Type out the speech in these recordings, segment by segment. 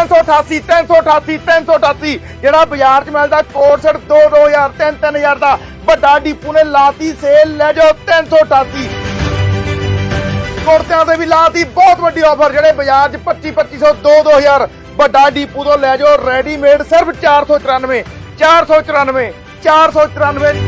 388 388 388 ਜਿਹੜਾ ਬਾਜ਼ਾਰ 'ਚ ਮਿਲਦਾ ਕੋਟ ਸੈਟ 2 2000 3 3000 ਦਾ, ਵੱਡਾ ਡੀਪੂ ਨੇ ਲਾਤੀ ਸੇਲ, ਲੈ ਜਾਓ 388 ਕੁੜਤਿਆਂ ਤੇ ਵੀ ਲਾਤੀ ਬਹੁਤ ਵੱਡੀ ਆਫਰ ਜਿਹੜੇ ਬਾਜ਼ਾਰ 'ਚ 25 2500 2 2000 ਵੱਡਾ ਡੀਪੂ ਤੋਂ ਲੈ ਜਾਓ ਰੈਡੀਮੇਡ ਸਿਰਫ 494 494 494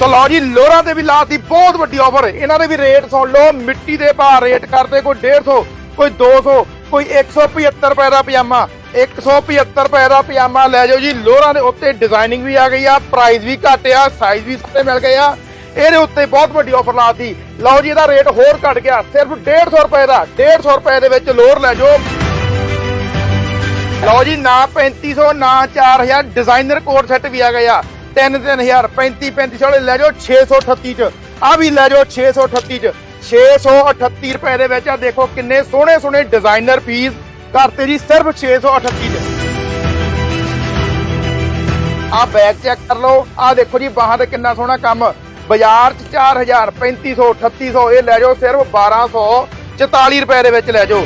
ਤੋ ਲਓ ਜੀ ਲੋਰਾਂ ਤੇ ਵੀ ਲਾਤੀ ਬਹੁਤ ਵੱਡੀ ਆਫਰ ਇਹਨਾਂ ਦੇ ਵੀ ਰੇਟ ਸੁਣ ਲਓ, ਮਿੱਟੀ ਦੇ ਭਾਅ ਰੇਟ ਕਰਦੇ ਕੋਈ 150 ਕੋਈ 200 ਕੋਈ 175 ਰੁਪਏ ਦਾ ਪਜਾਮਾ 175 ਰੁਪਏ ਦਾ ਪਜਾਮਾ ਲੈ ਜਾਓ ਜੀ। ਲੋਰਾਂ ਦੇ ਉੱਤੇ ਡਿਜ਼ਾਈਨਿੰਗ ਵੀ ਆ ਗਈ ਆ ਪ੍ਰਾਈਸ ਵੀ ਘੱਟ ਆ ਸਾਈਜ਼ ਵੀ ਸਸਤੇ ਮਿਲ ਗਏ ਆ। ਇਹਦੇ ਉੱਤੇ ਬਹੁਤ ਵੱਡੀ ਆਫਰ ਲਾਤੀ ਲਓ ਜੀ, ਇਹਦਾ ਰੇਟ ਹੋਰ ਘਟ ਗਿਆ, ਸਿਰਫ 150 ਰੁਪਏ ਦਾ 150 ਰੁਪਏ ਦੇ ਵਿੱਚ ਲੋਰ ਲੈ ਜਾਓ। ਲਓ ਜੀ, ਨਾ 3500 ਨਾ 4000 ਡਿਜ਼ਾਈਨਰ ਕੋਡ ਸੈੱਟ ਵੀ ਆ ਗਿਆ 3 3000 35 3500 ਵਾਲੇ ਲੈ ਜਾਓ 638 ਚ। ਆ ਵੀ ਲੈ ਜਾਓ 638 ਚ। 638 ਰੁਪਏ ਦੇ ਵਿੱਚ ਆ। ਦੇਖੋ ਕਿੰਨੇ ਸੋਹਣੇ ਸੋਹਣੇ ਡਿਜ਼ਾਈਨਰ ਪੀਸ ਕਰਤੇ ਜੀ, ਸਿਰਫ 638 ਚ ਆ ਬੈਗ ਚੈੱਕ ਕਰ ਲਓ। ਆ ਦੇਖੋ ਜੀ, ਬਾਹਾਂ ਤੇ ਕਿੰਨਾ ਸੋਹਣਾ ਕੰਮ। ਬਾਜ਼ਾਰ ਚ 4000 3500 3800 ਇਹ ਲੈ ਜਾਓ, ਸਿਰਫ 1244 ਰੁਪਏ ਦੇ ਵਿੱਚ ਲੈ ਜਾਓ।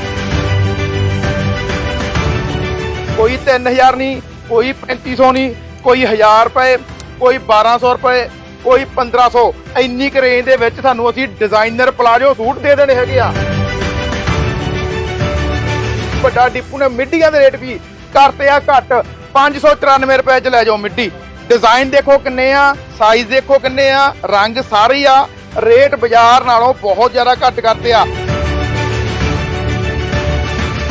ਕੋਈ 3000 ਨਹੀਂ, ਕੋਈ 3500 ਨਹੀਂ, ਕੋਈ 1000 ਰੁਪਏ, ਕੋਈ 1200 ਰੁਪਏ। ਕੋਈ 1500 ਇੰਨੀ ਕੁ ਰੇਂਜ ਦੇ ਵਿੱਚ ਤੁਹਾਨੂੰ ਅਸੀਂ ਡਿਜ਼ਾਈਨਰ ਪਲਾਜੋ ਸੂਟ ਦੇ ਦੇਣੇ ਹੈਗੇ ਆ। ਵੱਡਾ ਡਿਪੂ ਨੇ ਮਿੱਡੀਆਂ ਦੇ ਰੇਟ ਵੀ ਕਰਤੇ ਆ ਘੱਟ। 594 ਰੁਪਏ ਚ ਲੈ ਜਾਓ ਮਿੱਡੀ। ਡਿਜ਼ਾਈਨ ਦੇਖੋ ਕਿੰਨੇ ਆ ਸਾਈਜ਼ ਦੇਖੋ ਕਿੰਨੇ ਆ, ਰੰਗ ਸਾਰੇ ਹੀ ਆ। ਰੇਟ ਬਾਜ਼ਾਰ ਨਾਲੋਂ ਬਹੁਤ ਜ਼ਿਆਦਾ ਘੱਟ ਕਰਤੇ ਆ।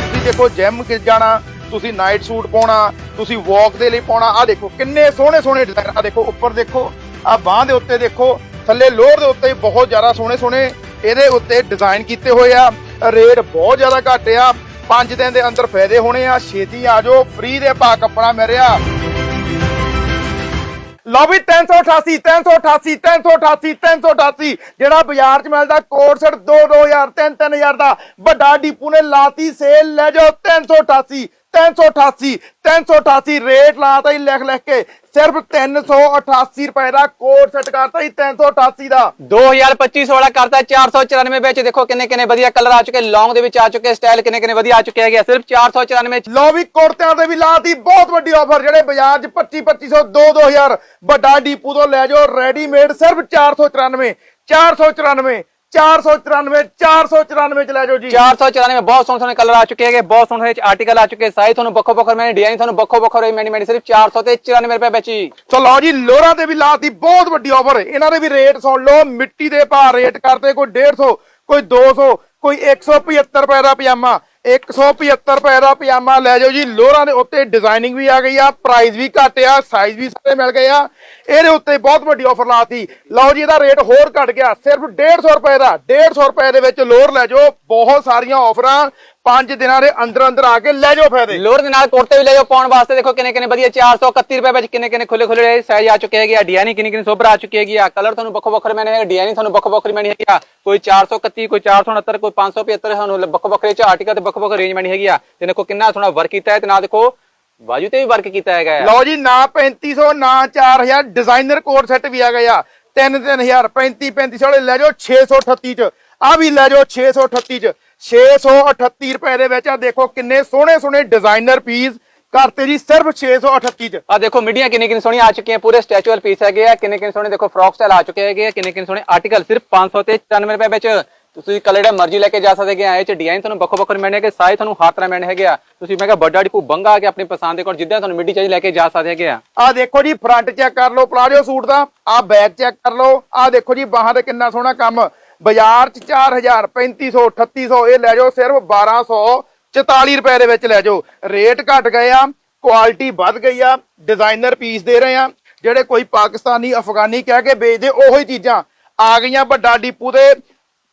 ਤੁਸੀਂ ਦੇਖੋ ਜਿਮ ਕਿ ਜਾਣਾ, ਤੁਸੀਂ ਨਾਈਟ ਸੂਟ ਪਾਉਣਾ, ਤੁਸੀਂ ਵਾਕ ਦੇ ਲਈ ਪਾਉਣਾ। ਆ ਦੇਖੋ ਕਿੰਨੇ ਸੋਹਣੇ ਸੋਹਣੇ ਡਿਜ਼ਾਈਨ ਆ ਦੇਖੋ, ਉੱਪਰ ਦੇਖੋ। ਆ ਬਾਹ ਦੇ ਉੱਤੇ ਦੇਖੋ, ਥੱਲੇ ਲੋਅਰ ਦੇ ਉੱਤੇ ਬਹੁਤ ਜ਼ਿਆਦਾ ਸੋਹਣੇ ਸੋਹਣੇ ਇਹਦੇ ਉੱਤੇ ਡਿਜ਼ਾਈਨ ਕੀਤੇ ਹੋਏ ਆ। ਰੇਟ ਬਹੁਤ ਜ਼ਿਆਦਾ ਘੱਟ ਆ। 5 ਦਿਨ ਦੇ ਅੰਦਰ ਫਾਇਦੇ ਹੋਣੇ ਆ। ਛੇਤੀ ਆ ਜਾਓ ਫ੍ਰੀ ਦੇ ਭਾਅ ਕੱਪੜਾ ਮਿਲਿਆ ਲਓ ਵੀ 388 388 388 388 ਜਿਹੜਾ ਬਾਜ਼ਾਰ 'ਚ ਮਿਲਦਾ ਕੋਟ ਸੈਟ 2 2000 3 3000 ਦਾ। ਵੱਡਾ ਡੀਪੂ ਨੇ ਲਾਤੀ ਸੇਲ ਲੈ ਜਾਓ 388 388 388 ਰੇਟ ਲਾਤਾ ਹੀ ਲਿਖ ਲਿਖ ਕੇ। ਸਿਰਫ 388 ਰੁਪਏ ਦਾ ਕੋਟ ਸੈਟ ਕਰਤਾ ਹੀ 388 ਦਾ। 2025 ਵਾਲਾ ਕਰਤਾ 494 ਵਿੱਚ ਦੇਖੋ ਕਿੰਨੇ ਕਿੰਨੇ ਵਧੀਆ ਕਲਰ ਆ ਚੁੱਕੇ ਲੌਂਗ ਦੇ ਵਿੱਚ ਆ ਚੁੱਕੇ ਸਟਾਈਲ ਕਿੰਨੇ ਕਿੰਨੇ ਵਧੀਆ ਆ ਚੁੱਕੇ ਹੈਗੇ। ਸਿਰਫ 494 ਚ ਲਓ ਵੀ ਕੁੜਤਿਆਂ ਤੇ ਵੀ ਲਾਤੀ ਬਹੁਤ ਵੱਡੀ ਆਫਰ ਜਿਹੜੇ ਬਾਜ਼ਾਰ 'ਚ 25 2500 2 2000 ਵੱਡਾ ਡੀਪੂ ਤੋਂ ਲੈ ਜਾਓ ਰੈਡੀਮੇਡ ਸਿਰਫ 494 494 494 494 ਚ ਲੈ ਜਾਓ ਜੀ। 494 ਬਹੁਤ ਸੋਹਣੇ ਸੋਹਣੇ ਕਲਰ ਆ ਚੁੱਕੇ ਹੈਗੇ ਬਹੁਤ ਸੋਹਣੇ ਵਿੱਚ ਆਰਟੀਕਲ ਆ ਚੁੱਕੇ ਸਾਈਜ਼ ਤੁਹਾਨੂੰ ਵੱਖੋ ਵੱਖਰੇ ਮੈਨੇ ਡਿਜ਼ਾਈਨ ਤੁਹਾਨੂੰ ਵੱਖੋ ਵੱਖਰੇ ਮੈਨੇ ਮੈਨੇ ਸਿਰਫ 400 ਤੇ 94 ਰੁਪਏ ਵਿੱਚ ਹੀ। ਸੋ ਲਓ ਜੀ ਲੋਰਾਂ ਤੇ ਵੀ ਲਾਤੀ ਬਹੁਤ ਵੱਡੀ ਆਫਰ ਇਹਨਾਂ ਦੇ ਵੀ ਰੇਟ ਸੁਣ ਲਓ ਮਿੱਟੀ ਦੇ ਭਾਅ ਰੇਟ ਕਰਦੇ ਕੋਈ 150 ਕੋਈ 200 ਕੋਈ 175 ਰੁਪਏ ਦਾ ਪਜਾਮਾ। 175 ਰੁਪਏ ਦਾ ਪਜਾਮਾ ਲੈ ਜਾਓ ਜੀ। ਲੋਰਾਂ ਦੇ ਉੱਤੇ ਡਿਜ਼ਾਈਨਿੰਗ ਵੀ ਆ ਗਈ ਆ ਪ੍ਰਾਈਸ ਵੀ ਘੱਟ ਆ ਸਾਈਜ਼ ਵੀ ਸਾਰੇ ਮਿਲ ਗਏ ਆ। ਇਹਦੇ ਉੱਤੇ ਬਹੁਤ ਵੱਡੀ ਆਫਰ ਲਾਤੀ। ਲਓ ਜੀ, ਇਹਦਾ ਰੇਟ ਹੋਰ ਘਟ ਗਿਆ। ਸਿਰਫ 150 ਰੁਪਏ ਦਾ 150 ਰੁਪਏ ਦੇ ਵਿੱਚ ਲੋਰ ਲੈ ਜਾਓ। ਬਹੁਤ ਸਾਰੀਆਂ ਆਫਰਾਂ 5 ਦਿਨਾਂ ਦੇ ਅੰਦਰ ਅੰਦਰ ਆ ਕੇ ਲੈ ਜਾਓ ਫਾਇਦੇ। ਲੋਰ ਦੇ ਨਾਲ ਕੁੜਤੇ ਵੀ ਲੈ ਜਾਓ ਪਾਉਣ ਵਾਸਤੇ। ਦੇਖੋ ਕਿੰਨੇ ਕਿੰਨੇ ਵਧੀਆ 431 ਰੁਪਏ ਵਿੱਚ ਕਿੰਨੇ ਕਿੰਨੇ ਖੁੱਲੇ ਖੁੱਲੇ ਸਾਈਜ਼ ਆ ਚੁੱਕੇ ਹੈਗੇ ਆ। ਡਿਜ਼ਾਈਨ ਕਿੰਨੀ ਕਿੰਨੀ ਸੋਬਰ ਆ ਚੁੱਕੀ ਹੈਗੀ ਆ। ਕਲਰ ਤੁਹਾਨੂੰ ਵੱਖੋ ਵੱਖਰੇ ਮੈਨੇ ਹੈਗੇ ਡਿਜ਼ਾਈਨ ਤੁਹਾਨੂੰ ਵੱਖੋ ਵੱਖਰੀ ਮੈਨੇ ਹੈਗੀ ਆ। ਕੋਈ 431 ਕੋਈ 469 ਕੋਈ 575 ਤੁਹਾਨੂੰ ਵੱਖੋ ਵੱਖਰੇ ਚ ਆਰਟੀਕਲ ਤੇ ਵੱਖੋ ਵੱਖਰੇ ਰੇਂਜ ਮੈਨੇ ਹੈਗੀ ਆ। ਤੇ ਦੇਖੋ ਕਿੰਨਾ ਸੋਹਣਾ ਵਰਕ ਕੀਤਾ ਹੈ ਤੇ ਨਾਲ ਦੇਖੋ ਬਾਜੂ ਤੇ ਵੀ ਵਰਕ ਕੀਤਾ ਹੈਗਾ। ਲਓ ਜੀ ਨਾ 3500 ਨਾ 4000 ਡਿਜ਼ਾਈਨਰ ਕੋਡ ਸੈੱਟ ਵੀ ਆ ਗਏ ਆ। 3 3000 35 3500 ਵਾਲੇ ਲੈ ਜਾਓ 638 ਚ। ਆ ਵੀ ਲੈ ਜਾਓ 638 ਚ। 638 ਰੁਪਏ ਦੇ ਵਿੱਚ ਆ। ਦੇਖੋ ਕਿੰਨੇ ਸੋਹਣੇ ਸੋਹਣੇ ਡਿਜ਼ਾਈਨਰ ਪੀਸ ਕਰਤੇ ਜੀ ਸਿਰਫ 638 ਚ। ਆ ਦੇਖੋ ਮੀਡੀਆ ਕਿੰਨੇ ਕਿੰਨੇ ਸੋਹਣੀ ਆ ਚੁੱਕੀਆਂ ਪੂਰੇ ਸਟੈਚੂਅਲ ਪੀਸ ਹੈਗੇ ਆ। ਕਿੰਨੇ ਕਿੰਨੇ ਸੋਹਣੇ ਦੇਖੋ ਫਰੌਕ ਸਟਾਈਲ ਆ ਚੁੱਕੇ ਹੈਗੇ ਆ। ਕਿੰਨੇ ਕਿੰਨੇ ਸੋਹਣੇ ਆਰਟੀਕਲ ਸਿਰਫ 500 ਤੇ 94 ਰੁਪਏ ਵਿੱਚ। ਤੁਸੀਂ ਕਲਰ ਜਿਹੜਾ ਮਰਜ਼ੀ ਲੈ ਕੇ ਜਾ ਸਕਦੇ ਹੈਗੇ ਆ। ਇਹ ਚ ਡਿਜ਼ਾਈਨ ਤੁਹਾਨੂੰ ਵੱਖੋ ਵੱਖਰੇ ਮਿਲਣੇ ਹੈਗੇ ਸਾਈਜ਼ ਤੁਹਾਨੂੰ ਹਰ ਤਰ੍ਹਾਂ ਮਿਲਣੇ ਹੈਗੇ ਆ। ਤੁਸੀਂ ਮੈਂ ਕਿਹਾ ਵੱਡਾ ਡਿਪੂ ਬੰਗਾ ਕੇ ਆਪਣੀ ਪਸੰਦ ਦੇ ਕੋਲ ਜਿੱਦਾਂ ਤੁਹਾਨੂੰ ਮਿੱਡੀ ਚਾਹੀਦੀ ਲੈ ਕੇ ਜਾ ਸਕਦੇ ਹੈਗੇ ਆ। ਆ ਦੇਖੋ ਜੀ ਫਰੰਟ ਚੈੱਕ ਕਰ ਲਓ ਪਲਾਜੋ ਸੂਟ ਦਾ। ਆ ਬੈਕ ਚੈੱਕ ਕਰ ਲਓ। ਆ ਦੇਖੋ ਜੀ ਬਾਹਾਂ ਤੇ ਕਿੰਨਾ ਸੋਹਣਾ ਕੰਮ। ਬਾਜ਼ਾਰ ਚ 4000 3500 3800 ਇਹ ਲੈ ਜਾਓ ਸਿਰਫ 1244 ਰੁਪਏ ਦੇ ਵਿੱਚ ਲੈ ਜਾਓ। ਰੇਟ ਘਟ ਗਏ ਆ, ਕੁਆਲਿਟੀ ਵੱਧ ਗਈ ਆ, ਡਿਜ਼ਾਈਨਰ ਪੀਸ ਦੇ ਰਹੇ ਆ। ਜਿਹੜੇ ਕੋਈ ਪਾਕਿਸਤਾਨੀ, ਅਫਗਾਨੀ ਕਹਿ ਕੇ ਵੇਚਦੇ, ਉਹੀ ਚੀਜ਼ਾਂ। ਆ ਗਈਆਂ ਵੱਡਾ ਡੀਪੂ ਦੇ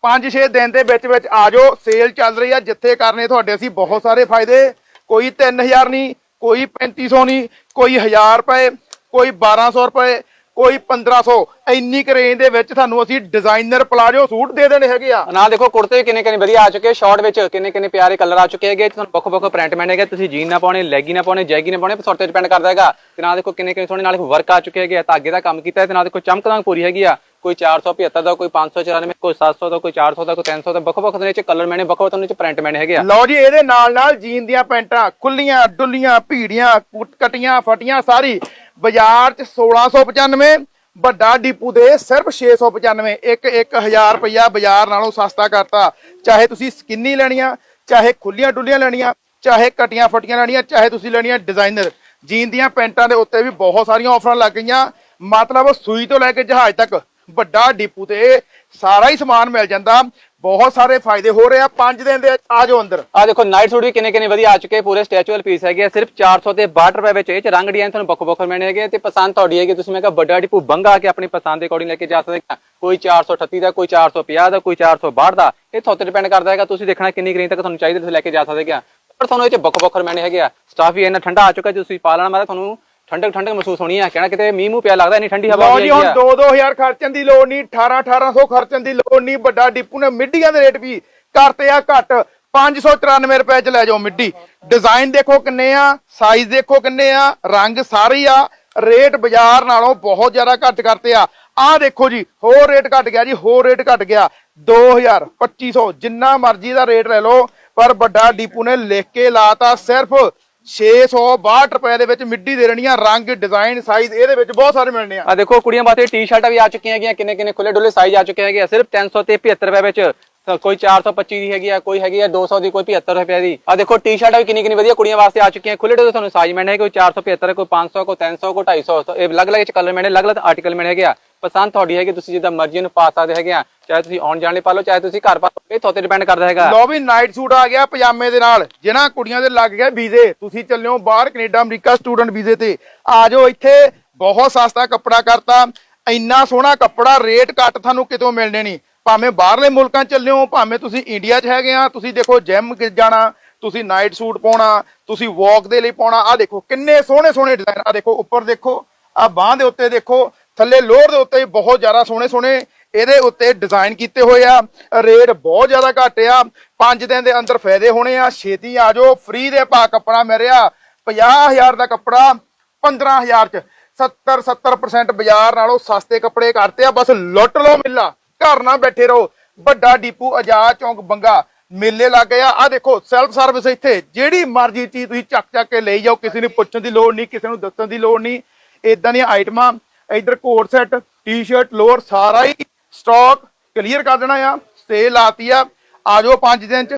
5-6 ਦਿਨ ਦੇ ਵਿੱਚ ਵਿੱਚ ਆ ਜਾਓ ਸੇਲ ਚੱਲ ਰਹੀ ਆ, ਜਿੱਥੇ ਕਰਨੇ ਤੁਹਾਡੇ ਅਸੀਂ ਬਹੁਤ ਸਾਰੇ ਫਾਇਦੇ। ਕੋਈ 3000 ਨਹੀਂ, ਕੋਈ 3500 ਨਹੀਂ, ਕੋਈ 1000 ਰੁਪਏ, ਕੋਈ 1200 ਰੁਪਏ ਕੋਈ 1500 ਇੰਨੀ ਕੁ ਰੇਂਜ ਦੇ ਵਿੱਚ ਤੁਹਾਨੂੰ ਅਸੀਂ ਡਿਜ਼ਾਈਨਰ ਪਲਾਜੋ ਸੂਟ ਦੇ ਦੇਣੇ ਹੈਗੇ ਆ। ਨਾਲ ਦੇਖੋ ਕੁੜਤੇ ਵੀ ਕਿੰਨੇ ਕਿੰਨੇ ਵਧੀਆ ਆ ਚੁੱਕੇ ਸ਼ਾਰਟ ਵਿੱਚ ਕਿੰਨੇ ਕਿੰਨੇ ਪਿਆਰੇ ਕਲਰ ਆ ਚੁੱਕੇ ਹੈਗੇ। ਤੁਹਾਨੂੰ ਵੱਖੋ ਵੱਖੋ ਪ੍ਰਿੰਟ ਮਿਲਣੇ ਹੈਗੇ ਤੁਸੀਂ ਜੀਨ ਨਾ ਪਾਉਣੇ ਲੈਗੀ ਨਾ ਪਾਉਣੇ ਜੈਗੀ ਨਾ ਪਾਉਣੇ ਤੁਹਾਡੇ ਤੇ ਡਿਪੈਂਡ ਕਰਦਾ ਹੈਗਾ। ਤੇ ਨਾਲ ਦੇਖੋ ਕਿੰਨੇ ਕਿੰਨੇ ਸੋਹਣੇ ਨਾਲ ਵਰਕ ਆ ਚੁੱਕੇ ਹੈਗੇ ਧਾਗੇ ਦਾ ਕੰਮ ਕੀਤਾ ਹੈ ਤੇ ਨਾਲ ਦੇਖੋ ਚਮਕਦਾਰ ਪੂਰੀ ਹੈਗੀ ਆ। ਕੋਈ 475 ਦਾ ਕੋਈ 594 ਕੋਈ 700 ਦਾ ਕੋਈ 400 ਦਾ ਕੋਈ 300 ਦਾ ਵੱਖ ਵੱਖ ਦੇ ਵਿੱਚ ਕਲਰ ਮੈਨੇ ਵੱਖ ਵੱਖ ਦੇ ਵਿੱਚ ਪ੍ਰਿੰਟ ਮੈਨੇ ਹੈਗੇ ਆ। ਲਓ ਜੀ ਇਹਦੇ ਨਾਲ ਨਾਲ ਜੀਨ ਦੀਆਂ ਪੈਂਟਾਂ ਖੁੱਲੀਆਂ ਡੁੱਲੀਆਂ ਭੀੜੀਆਂ ਕਟੀਆਂ ਫਟੀਆਂ ਸਾਰੀ ਬਾਜ਼ਾਰ 'ਚ 1695 ਵੱਡਾ ਡੀਪੂ ਦੇ ਸਿਰਫ 695 ਇੱਕ 1000 ਰੁਪਇਆ ਬਾਜ਼ਾਰ ਨਾਲੋਂ ਸਸਤਾ ਕਰਤਾ। ਚਾਹੇ ਤੁਸੀਂ ਸਕਿੰਨੀ ਲੈਣੀਆਂ, ਚਾਹੇ ਖੁੱਲੀਆਂ ਡੁੱਲੀਆਂ ਲੈਣੀਆਂ, ਚਾਹੇ ਕਟੀਆਂ ਫਟੀਆਂ ਲੈਣੀਆਂ, ਚਾਹੇ ਤੁਸੀਂ ਲੈਣੀਆਂ ਡਿਜ਼ਾਈਨਰ। ਜੀਨ ਦੀਆਂ ਪੈਂਟਾਂ ਦੇ ਉੱਤੇ ਵੀ ਬਹੁਤ ਸਾਰੀਆਂ ਆਫਰਾਂ ਲੱਗ ਗਈਆਂ। ਮਤਲਬ ਸੂਈ ਤੋਂ ਲੈ ਕੇ ਜਹਾਜ਼ ਤੱਕ ਵੱਡਾ ਡਿਪੂ ਤੇ ਸਾਰਾ ਹੀ ਸਮਾਨ ਮਿਲ ਜਾਂਦਾ। ਬਹੁਤ ਸਾਰੇ ਫਾਇਦੇ ਹੋ ਰਹੇ ਆ। 5 ਦਿਨ ਦੇ ਆ ਜਾਓ ਅੰਦਰ। ਆ ਦੇਖੋ ਨਾਈਟ ਸੂਟ ਵੀ ਕਿੰਨੇ ਕਿੰਨੇ ਵਧੀਆ ਆ ਚੁੱਕੇ ਪੂਰੇ ਸਟੈਚੂਅਲ ਪੀਸ ਹੈਗੇ ਸਿਰਫ 400 ਤੇ 62 ਰੁਪਏ ਵਿੱਚ ਇਹ ਚ ਰੰਗ ਡਿਜ਼ਾਈਨ ਤੁਹਾਨੂੰ ਵੱਖ ਵੱਖ ਮੈਨੇ ਹੈਗੇ ਤੇ ਪਸੰਦ ਤੁਹਾਡੀ ਹੈਗੀ ਤੁਸੀਂ ਮੈਂ ਕਿਹਾ ਵੱਡਾ ਡਿਪੂ ਬੰਗਾ ਕੇ ਆਪਣੀ ਪਸੰਦ ਦੇ ਅਕੋਰਡਿੰਗ ਲੈ ਕੇ ਜਾ ਸਕਦੇ ਆ। ਕੋਈ 438 ਦਾ, ਕੋਈ 450 ਦਾ, ਕੋਈ 462 ਦਾ। ਇਹ ਤੁਹਾਡੇ ਡਿਪੈਂਡ ਕਰਦਾ ਹੈਗਾ। ਤੁਸੀਂ ਦੇਖਣਾ ਕਿੰਨੀ ਗ੍ਰੀਨ ਤੱਕ ਤੁਹਾਨੂੰ ਚਾਹੀਦਾ ਤੁਸੀਂ ਲੈ ਕੇ ਜਾ ਸਕਦੇ ਆ। ਪਰ ਤੁਹਾਨੂੰ ਇਹ ਚ ਵੱਖ ਵੱਖ ਮਿਲਣੇ ਹੈਗੇ ਆ। ਸਟਾਫ ਵੀ ਇੰਨਾ ਠੰਡਾ ਆ ਚੁੱਕਾ ਜੇ ਤੁਸੀਂ ਪਾ ਲੈਣਾ। ਮਾਰਾ ਤੁਹਾਨੂੰ ਠੰਡਕ ਠੰਡਕ ਮਹਿਸੂਸ ਹੋਣੀ ਆ ਕਹਿਣਾ ਕਿਤੇ ਮੀਂਹ ਮੂੰਹ ਪਿਆ ਲੱਗਦਾ ਨਹੀਂ ਠੰਡੀ ਹਵਾ ਲਓ ਜੀ ਹੁਣ ਆ। 2-2000 ਖਰਚਣ ਦੀ ਲੋੜ ਨਹੀਂ 18-1800 ਖਰਚਣ ਦੀ ਲੋੜ ਨਹੀਂ ਵੱਡਾ ਡਿਪੂ ਨੇ ਮਿੱਡੀਆਂ ਦੇ ਰੇਟ ਵੀ ਕਰਤੇ ਆ ਘੱਟ। 594 ਰੁਪਏ ਚ ਲੈ ਜਾਓ ਮਿੱਡੀ। ਡਿਜ਼ਾਈਨ ਦੇਖੋ ਕਿੰਨੇ ਆ ਸਾਈਜ਼ ਦੇਖੋ ਕਿੰਨੇ ਆ ਰੰਗ ਸਾਰੇ ਹੀ ਆ। ਰੇਟ ਬਾਜ਼ਾਰ ਨਾਲੋਂ ਬਹੁਤ ਜ਼ਿਆਦਾ ਘੱਟ ਕਰਤੇ ਆ। ਆਹ ਦੇਖੋ ਜੀ ਹੋਰ ਰੇਟ ਘਟ ਗਿਆ ਜੀ ਹੋਰ ਰੇਟ ਘਟ ਗਿਆ। 2000 2500 ਜਿੰਨਾ ਮਰਜ਼ੀ ਦਾ ਰੇਟ ਲੈ ਲਓ ਪਰ ਵੱਡਾ ਡੀਪੂ ਨੇ ਲਿਖ ਕੇ ਲਾਤਾ ਸਿਰਫ 662 ਰੁਪਏ ਦੇ ਵਿੱਚ ਮਿੱਡੀ ਦੇ ਰਣੀਆਂ, ਰੰਗ ਡਿਜ਼ਾਈਨ ਸਾਈਜ਼ ਇਹਦੇ ਵਿੱਚ ਬਹੁਤ ਸਾਰੇ ਮਿਲਣੇ ਆ। ਆ ਦੇਖੋ ਕੁੜੀਆਂ ਵਾਸਤੇ ਟੀ-ਸ਼ਰਟਾਂ ਵੀ ਆ ਚੁੱਕੀਆਂ ਹੈਗੀਆਂ, ਕਿੰਨੇ ਕਿੰਨੇ ਖੁੱਲੇ ਡੁੱਲੇ ਸਾਈਜ਼ ਆ ਚੁੱਕੇ ਹੈਗੇ ਆ। ਸਿਰਫ 300 ਤੇ ਰੁਪਏ ਵਿੱਚ, ਤਾਂ ਕੋਈ 425 ਦੀ ਹੈਗੀ ਆ, ਕੋਈ ਹੈਗੀ ਆ 200 ਦੀ, ਕੋਈ 75 ਰੁਪਏ ਦੀ। ਆ ਦੇਖੋ ਟੀ-ਸ਼ਰਟਾਂ ਵੀ ਕਿੰਨੀ ਕਿੰਨੀ ਵਧੀਆ ਕੁੜੀਆਂ ਵਾਸਤੇ ਆ ਚੁੱਕੀਆਂ ਖੁੱਲੇ ਡੁੱਲੇ ਤੁਹਾਨੂੰ ਸਾਈਜ਼ ਮਿਲਣੇ ਕੋਈ 475 ਕੋਈ 500 ਕੋਈ 300 ਕੋਈ 250 ਤੋਂ ਇਹ ਅਲੱਗ-ਅਲੱਗ ਚ ਕਲਰ ਮਿਲਣੇ, ਅਲੱਗ-ਅਲੱਗ ਆਰਟੀਕਲ ਮਿਲਣੇ ਹੈਗੇ ਆ। ਪਸੰਦ ਤੁਹਾਡੀ ਹੈਗੀ, ਤੁਸੀਂ ਜਿੱਦਾਂ ਮਰਜ਼ੀ ਨੂੰ ਪਾ ਸਕਦੇ ਹੈਗੇ ਆ। ਚਾਹੇ ਤੁਸੀਂ ਆਉਣ ਜਾਣ ਲਈ ਪਾ ਲਓ, ਚਾਹੇ ਤੁਸੀਂ ਘਰ ਪਾ ਲਓ, ਇਹ ਤੁਹਾਤੇ ਡਿਪੈਂਡ ਕਰਦਾ ਹੈਗਾ। ਲੋ ਵੀ ਨਾਈਟ ਸੂਟ ਆ ਗਿਆ ਪਜਾਮੇ ਦੇ ਨਾਲ। ਜਿਨ੍ਹਾਂ ਕੁੜੀਆਂ ਦੇ ਲੱਗ ਗਿਆ ਵੀਜ਼ੇ, ਤੁਸੀਂ ਚੱਲਿਓ ਬਾਹਰ ਕੈਨੇਡਾ, ਅਮਰੀਕਾ ਸਟੂਡੈਂਟ ਵੀਜ਼ੇ ਤੇ। ਆ ਜਾਓ ਇੱਥੇ, ਬਹੁਤ ਸਸਤਾ ਕੱਪੜਾ ਕਰਤਾ। ਇੰਨਾ ਸੋਹਣਾ ਕੱਪੜਾ ਰੇਟ ਘੱਟ ਤੁਹਾਨੂੰ ਕਿਤੋਂ ਮਿਲਣੇ ਨਹੀਂ। ਭਾਵੇਂ ਬਾਹਰਲੇ ਮੁਲਕਾਂ ਚੱਲਿਓ, ਭਾਵੇਂ ਤੁਸੀਂ ਇੰਡੀਆ 'ਚ ਹੈਗੇ ਆ, ਤੁਸੀਂ ਦੇਖੋ ਜਿਮ ਜਾਣਾ, ਤੁਸੀਂ ਨਾਈਟ ਸੂਟ ਪਾਉਣਾ, ਤੁਸੀਂ ਵਾਕ ਦੇ ਲਈ ਪਾਉਣਾ। ਆ ਦੇਖੋ, ਕਿੰਨੇ ਸੋਹਣੇ ਸੋਹਣੇ ਡਿਜ਼ਾਈਨ ਆ ਦੇਖੋ, ਉੱਪਰ ਦੇਖੋ ਆ ਬਾਹ ਦੇ ਉੱਤੇ ਦੇਖੋ, ਥੱਲੇ ਲੋਅਰ ਦੇ ਉੱਤੇ ਬਹੁਤ ਜ਼ਿਆਦਾ ਸੋਹਣੇ ਸੋਹਣੇ ਇਹਦੇ ਉੱਤੇ ਡਿਜ਼ਾਈਨ ਕੀਤੇ ਹੋਏ ਆ ਰੇਟ ਬਹੁਤ ਜ਼ਿਆਦਾ ਘੱਟ ਆ 5 ਦਿਨ ਦੇ ਅੰਦਰ ਫਾਇਦੇ ਹੋਣੇ ਆ, ਛੇਤੀ ਆ ਜਾਓ ਫ੍ਰੀ ਦੇ ਭਾਅ ਕੱਪੜਾ ਮਿਲ ਮਿਲਿਆ 50000 ਦਾ ਕੱਪੜਾ 15000 ਚ 70 70% ਬਾਜ਼ਾਰ ਨਾਲੋਂ ਸਸਤੇ ਕੱਪੜੇ ਕਰਤੇ ਆ, ਬਸ ਲੁੱਟ ਲਓ ਮੇਲਾ, ਘਰ ਨਾ ਬੈਠੇ ਰਹੋ, ਵੱਡਾ ਡੀਪੂ ਆਜ਼ਾਦ ਚੌਂਕ ਬੰਗਾ, ਮੇਲੇ ਲੱਗ ਗਿਆ ਆ ਦੇਖੋ ਸੈਲਫ ਸਰਵਿਸ ਇੱਥੇ, ਜਿਹੜੀ ਮਰਜ਼ੀ ਚੀਜ਼ ਤੁਸੀਂ ਚੱਕ ਚੱਕ ਕੇ ਲਈ ਜਾਓ, ਕਿਸੇ ਨੂੰ ਪੁੱਛਣ ਦੀ ਲੋੜ ਨਹੀਂ, ਕਿਸੇ ਨੂੰ ਦੱਸਣ ਦੀ ਲੋੜ ਨਹੀਂ ਇਦਾਂ ਦੀਆਂ ਆਈਟਮਾਂ ਇੱਧਰ ਕੋਟ ਸੈੱਟ ਟੀ-ਸ਼ਰਟ ਲੋਅਰ, ਸਾਰਾ ਹੀ ਸਟਾਕ ਕਲੀਅਰ ਕਰ ਦੇਣਾ ਆ ਸੇਲ ਲਾਤੀ ਆ। ਆ ਜਾਓ 5 ਦਿਨ ਚ।